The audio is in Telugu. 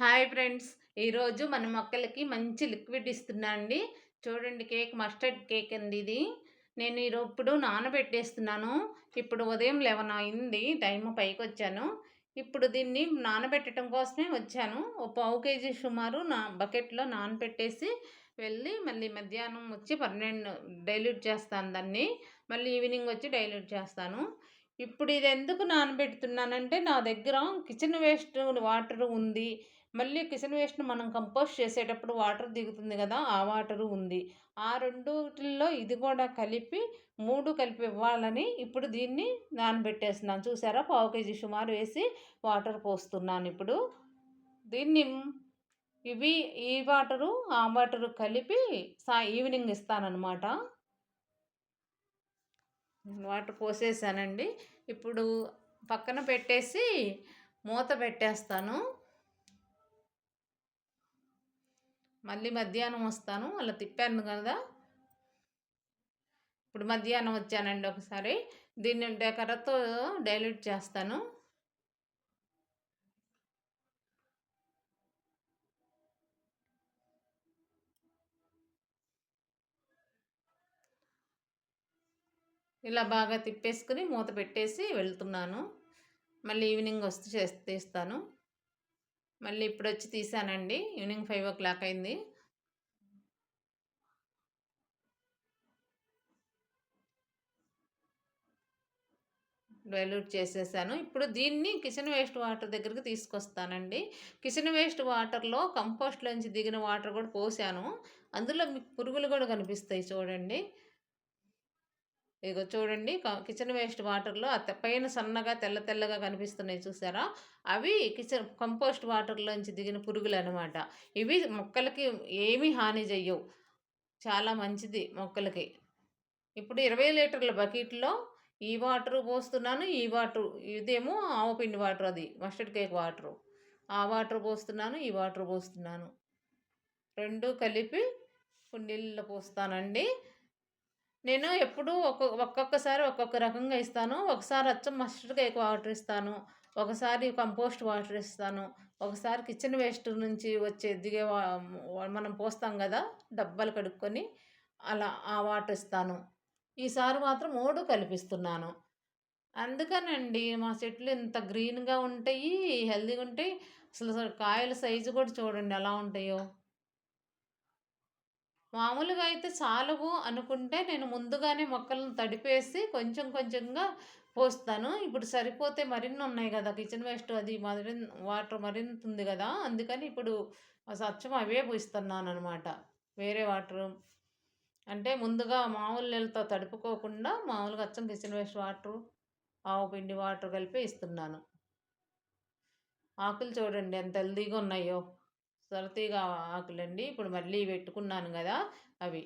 Hi friends. ఈరోజు మన మొక్కలకి మంచి లిక్విడ్ ఇస్తున్నా అండి. చూడండి కేక్ మస్టర్డ్ కేక్ అండి ఇది. నేను ఇప్పుడు నానబెట్టేస్తున్నాను. ఇప్పుడు ఉదయం లెవెన్ అయింది టైం పైకి వచ్చాను ఇప్పుడు దీన్ని నానబెట్టడం కోసమే వచ్చాను. ఒక పావు కేజీ సుమారు నా బకెట్లో నానబెట్టేసి వెళ్ళి మళ్ళీ మధ్యాహ్నం వచ్చి పన్నెండు డైల్యూట్ చేస్తాను దాన్ని. మళ్ళీ ఈవినింగ్ వచ్చి డైల్యూట్ చేస్తాను. ఇప్పుడు ఇది ఎందుకు నానబెడుతున్నానంటే నా దగ్గర కిచెన్ వేస్ట్ వాటర్ ఉంది. మళ్ళీ కిచెన్ వేస్ట్ మనం కంపోస్ట్ చేసేటప్పుడు వాటర్ దిగుతుంది కదా ఆ వాటరు ఉంది. ఆ రెండుటిల్లో ఇది కూడా కలిపి మూడు కలిపి ఇవ్వాలని ఇప్పుడు దీన్ని నానబెట్టేస్తున్నాను. చూసారా? పావు కేజీ సుమారు వేసి వాటర్ పోస్తున్నాను ఇప్పుడు. దీన్ని ఇవి ఈ వాటరు ఆ వాటరు కలిపి సా ఈవినింగ్ ఇస్తానన్నమాట. వాటర్ పోసేసానండి. ఇప్పుడు పక్కన పెట్టేసి మూత పెట్టేస్తాను. మళ్ళీ మధ్యాహ్నం వస్తాను. అలా తిప్పాను కదా. ఇప్పుడు మధ్యాహ్నం వచ్చానండి ఒకసారి. దీన్ని డెకరతో డైల్యూట్ చేస్తాను. ఇలా బాగా తిప్పేసుకుని మూత పెట్టేసి వెళ్తున్నాను. మళ్ళీ ఈవినింగ్ వస్తే చేసి తీస్తాను. మళ్ళీ ఇప్పుడు వచ్చి తీసానండి. ఈవినింగ్ ఫైవ్ ఓ క్లాక్ అయింది. డైల్యూట్ చేసేసాను. ఇప్పుడు దీన్ని కిచెన్ వేస్ట్ వాటర్ దగ్గరికి తీసుకొస్తానండి. కిచెన్ వేస్ట్ వాటర్లో కంపోస్ట్లోంచి దిగిన వాటర్ కూడా పోసాను. అందులో మీకు పురుగులు కూడా కనిపిస్తాయి చూడండి. ఇగో చూడండి కిచెన్ వేస్ట్ వాటర్లో పైన సన్నగా తెల్ల తెల్లగా కనిపిస్తున్నాయి చూసారా? అవి కిచెన్ కంపోస్ట్ వాటర్లోంచి దిగిన పురుగులు అనమాట ఇవి మొక్కలకి ఏమీ హాని చెయ్యవు చాలా మంచిది మొక్కలకి. ఇప్పుడు ఇరవై లీటర్ల బకెట్లో ఈ వాటర్ పోస్తున్నాను ఈ వాటర్ ఇదేమో ఆవపిండి వాటర్ అది మస్టర్డ్ కేక్ వాటరు. ఆ వాటర్ పోస్తున్నాను ఈ వాటర్ పోస్తున్నాను. రెండు కలిపి కుండీల్లో పోస్తానండి. నేను ఎప్పుడూ ఒక్కొక్క ఒక్కొక్కసారి ఒక్కొక్క రకంగా ఇస్తాను. ఒకసారి అచ్చం మస్టర్డ్ కేక్ వాటర్ ఇస్తాను. ఒకసారి కంపోస్ట్ వాటర్ ఇస్తాను. ఒకసారి కిచెన్ వేస్ట్ నుంచి వచ్చే దిగే మనం పోస్తాం కదా డబ్బాలు కడుక్కొని అలా ఆ వాటర్ ఇస్తాను. ఈసారి మాత్రం మూడు కల్పిస్తున్నాను. అందుకనండి మా చెట్లు ఇంత గ్రీన్గా ఉంటాయి హెల్దీగా ఉంటాయి. అసలు కాయల సైజు కూడా చూడండి ఎలా ఉంటాయో. మామూలుగా అయితే చాలవు అనుకుంటే నేను ముందుగానే మొక్కలను తడిపేసి కొంచెం కొంచెంగా పోస్తాను. ఇప్పుడు సరిపోతే మరిన్ని ఉన్నాయి కదా కిచెన్ వేస్ట్ అది మరి వాటర్ మరింత ఉంది కదా అందుకని ఇప్పుడు సత్యం అవే పూస్తున్నాను అనమాట వేరే వాటర్ అంటే ముందుగా మామూలు నీళ్ళతో తడుపుకోకుండా మామూలుగా అచ్చం కిచెన్ వేస్ట్ వాటర్ ఆవు పిండి వాటర్ కలిపి ఇస్తున్నాను. ఆకులు చూడండి ఎంత హెల్దీగా ఉన్నాయో. సొరతీగ ఆకులండి. ఇప్పుడు మళ్ళీ పెట్టుకున్నాను కదా అవి.